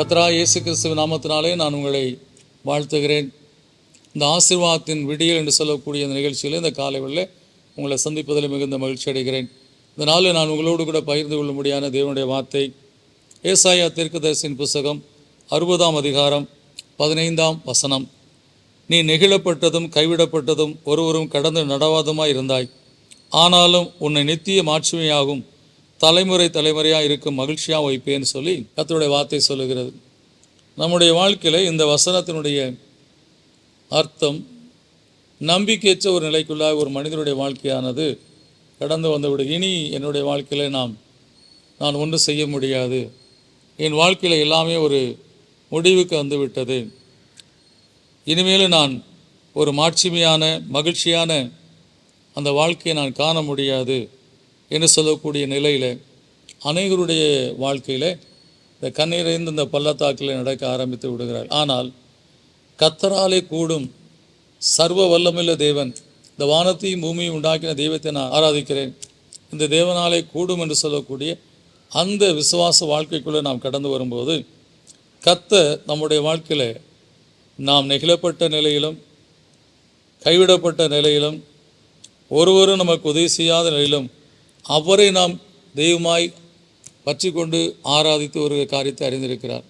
கத்ரா இயேசு கிறிஸ்துவ நாமத்தினாலே நான் உங்களை வாழ்த்துகிறேன். இந்த ஆசீர்வாதத்தின் விடியல் என்று சொல்லக்கூடிய இந்த நிகழ்ச்சியில் இந்த காலை வேளையிலே உங்களை சந்திப்பதில் மிகுந்த மகிழ்ச்சி அடைகிறேன். இந்த நாளில் நான் உங்களோடு கூட பகிர்ந்து கொள்ளும்படியான தேவனுடைய வார்த்தை ஏசாயா தீர்க்கதரிசியின் புஸ்தகம் அறுபதாம் அதிகாரம் பதினைந்தாம் வசனம். நீ நெகிழப்பட்டதும் கைவிடப்பட்டதும் ஒருவரும் கடந்து நடவாதமாய் இருந்தாய் ஆனாலும் உன்னை நித்திய மாட்சிமையாகும் தலைமுறை தலைமுறையாக இருக்கும் மகிழ்ச்சியாக வைப்பேன்னு சொல்லி கத்தருடைய வார்த்தை சொல்லுகிறது. நம்முடைய வாழ்க்கையில் இந்த வசனத்தினுடைய அர்த்தம் நம்பிக்கையற்ற ஒரு நிலைக்குள்ளாக ஒரு மனிதனுடைய வாழ்க்கையானது கடந்து வந்துவிடும். இனி என்னுடைய வாழ்க்கையில் நாம் நான் ஒன்றும் செய்ய முடியாது. என் வாழ்க்கையில் எல்லாமே ஒரு முடிவுக்கு வந்துவிட்டது. இனிமேல் இனிமேலும் நான் ஒரு மாட்சிமையான மகிழ்ச்சியான அந்த வாழ்க்கையை நான் காண முடியாது. என்று சொல்லக்கூடிய நிலையில் அநேகருடைய வாழ்க்கையில் இந்த கண்ணீரைந்து இந்த பள்ளத்தாக்கில் நடக்க ஆரம்பித்து விடுகிறார். ஆனால் கத்தராலே கூடும் சர்வ வல்லமில்ல தேவன் இந்த வானத்தையும் பூமியும் உண்டாக்கின தெய்வத்தை நான் ஆராதிக்கிறேன். இந்த தேவனாலே கூடும் என்று சொல்லக்கூடிய அந்த விசுவாச வாழ்க்கைக்குள்ளே நாம் கடந்து வரும்போது கத்த நம்முடைய வாழ்க்கையில் நாம் நெகிழப்பட்ட நிலையிலும் கைவிடப்பட்ட நிலையிலும் ஒருவரும் நமக்கு உதவி செய்யாத நிலையிலும் அவரை நாம் தெய்வமாய் பற்றி கொண்டு ஆராதித்து ஒரு காரியத்தை அறிந்திருக்கிறார்.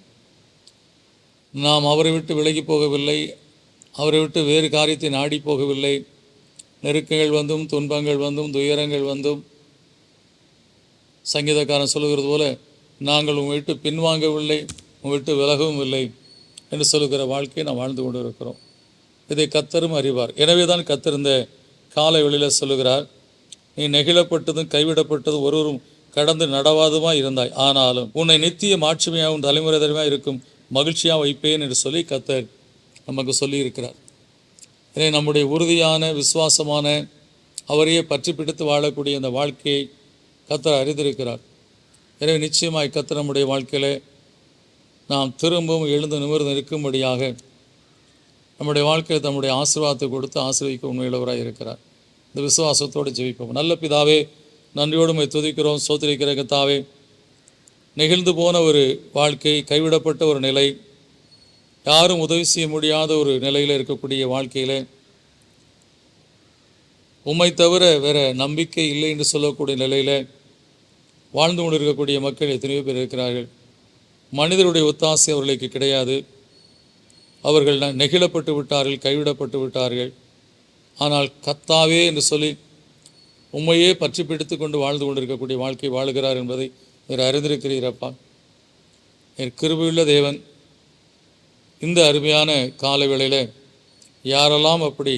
நாம் அவரை விட்டு விலகி போகவில்லை அவரை விட்டு வேறு காரியத்தை நாடி போகவில்லை. நெருக்கங்கள் வந்தும் துன்பங்கள் வந்தும் துயரங்கள் வந்தும். சங்கீதக்காரன் சொல்லுகிறது போல நாங்கள் உங்கள் விட்டு பின்வாங்கவில்லை உங்கள் விட்டு விலகவும் இல்லை என்று சொல்லுகிற வாழ்க்கையை நாம் வாழ்ந்து கொண்டு இருக்கிறோம் இதை கத்தரும் அறிவார். எனவே தான் கத்திருந்த காலை வெளியில் சொல்லுகிறார் நீ நெகிழப்பட்டதும் கைவிடப்பட்டதும் ஒருவரும் கடந்து நடவாதுமா இருந்தாய். ஆனாலும் உன்னை நித்திய மாட்சிமையாகவும் தலைமுறை தலைமையாக இருக்கும் மகிழ்ச்சியாக வைப்பேன் என்று சொல்லி கத்தர் நமக்கு சொல்லியிருக்கிறார். எனவே நம்முடைய உறுதியான விசுவாசமான அவரையே பற்றி பிடித்து வாழக்கூடிய அந்த வாழ்க்கையை கத்தர் அறிந்திருக்கிறார். எனவே நிச்சயமாய் கத்தர் நம்முடைய வாழ்க்கையில் நாம் திரும்பவும் எழுந்து நிமிர்ந்து நிற்கும்படியாக நம்முடைய வாழ்க்கையில் தம்முடைய ஆசீர்வாதத்தை கொடுத்து ஆசீர்வதிக்க உண்மையுள்ளவராக இருக்கிறார். இந்த விசுவாசத்தோடு ஜெபிப்போம். நல்ல பிதாவே நன்றியோடு மை துதிக்கிறோம். சோத்திரிக்கிற கத்தாவே நெகிழ்ந்து போன ஒரு வாழ்க்கை கைவிடப்பட்ட ஒரு நிலை யாரும் உதவி செய்ய முடியாத ஒரு நிலையில் இருக்கக்கூடிய வாழ்க்கையில் உம்மை தவிர வேறு நம்பிக்கை இல்லை என்று சொல்லக்கூடிய நிலையில் வாழ்ந்து கொண்டிருக்கக்கூடிய மக்கள் எத்தனையோ பேர் இருக்கிறார்கள். மனிதருடைய ஒத்தாசை அவர்களுக்கு கிடையாது. அவர்கள் ந- நெகிழப்பட்டு விட்டார்கள் கைவிடப்பட்டு விட்டார்கள். ஆனால் கத்தாவே என்று சொல்லி உண்மையே பற்றி பிடித்து கொண்டு வாழ்ந்து கொண்டிருக்கக்கூடிய வாழ்க்கை வாழுகிறார் என்பதை நீர் அறிந்திருக்கிறீரப்பா என் கிருபியுள்ள தேவன் இந்த அருமையான கால வேளையில் யாரெல்லாம் அப்படி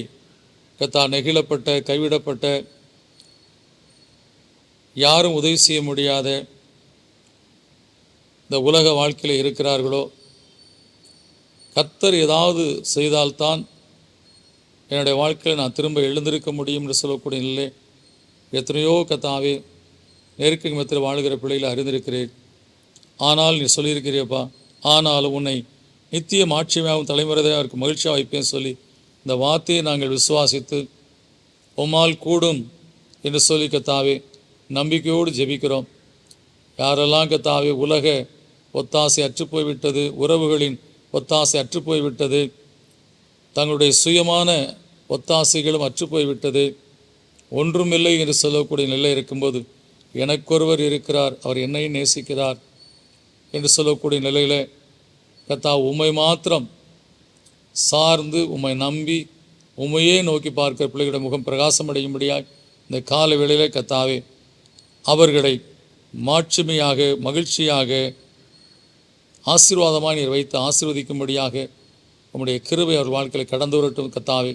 கத்தா நெகிழப்பட்ட கைவிடப்பட்ட யாரும் உதவி செய்ய முடியாத இந்த உலக வாழ்க்கையில் இருக்கிறார்களோ கத்தர் ஏதாவது செய்தால்தான் என்னுடைய வாழ்க்கையில் நான் திரும்ப எழுந்திருக்க முடியும் என்று சொல்லக்கூடிய நிலை எத்தனையோ கத்தாவே நெருக்கி மத்தியில் வாழ்கிற பிள்ளைகளை அறிந்திருக்கிறேன். ஆனால் நீ சொல்லியிருக்கிறியப்பா ஆனாலும் உன்னை நித்திய மாட்சியமாகவும் தலைமுறையாக இருக்கும் மகிழ்ச்சியாக வைப்பேன் சொல்லி இந்த வார்த்தையை நாங்கள் விசுவாசித்து உம்மால் கூடும் என்று சொல்லி கத்தாவே நம்பிக்கையோடு ஜெபிக்கிறோம். யாரெல்லாம் கத்தாவே உலக ஒத்தாசை அற்றுப்போய்விட்டது உறவுகளின் ஒத்தாசை அற்றுப்போய் விட்டது தங்களுடைய சுயமான ஒத்தாசைகளும் அற்றுப்போய்விட்டது. ஒன்றுமில்லை என்று சொல்லக்கூடிய நிலை இருக்கும்போது எனக்கொருவர் இருக்கிறார் அவர் என்னையும் நேசிக்கிறார் என்று சொல்லக்கூடிய நிலையில் கத்தா உம்மை மாத்திரம் சார்ந்து உம்மை நம்பி உம்மையே நோக்கி பார்க்கிற பிள்ளைகளோட முகம் பிரகாசம் அடையும்படியாய் இந்த கால வேளையிலே கத்தாவே அவர்களை மாட்சிமையாக மகிழ்ச்சியாக ஆசீர்வாதமாக நீர் வைத்து ஆசீர்வதிக்கும்படியாக உம்முடைய கிருபை அவர் வாழ்க்கையில் கடந்து வரட்டும் கத்தாவே.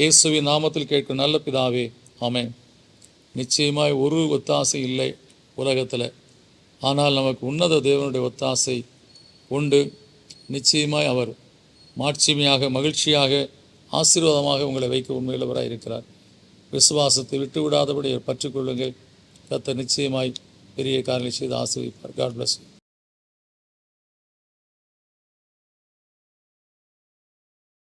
இயேசுவின் நாமத்தில் கேட்கும் நல்ல பிதாவே ஆமே நிச்சயமாய் ஒரு ஒத்தாசை இல்லை உலகத்தில். ஆனால் நமக்கு உன்னத தேவனுடைய ஒத்தாசை உண்டு. நிச்சயமாய் அவர் மாட்சிமையாக மகிழ்ச்சியாக ஆசீர்வாதமாக உங்களை வைக்க உண்மையுள்ளவராக இருக்கிறார். விசுவாசத்தை விட்டு விடாதபடி பற்றிக்கொள்ளுங்கள் கத்த நிச்சயமாய் பெரிய காரியங்களை செய்து ஆசீர்விப்பார் காட் பிளஸ் யூ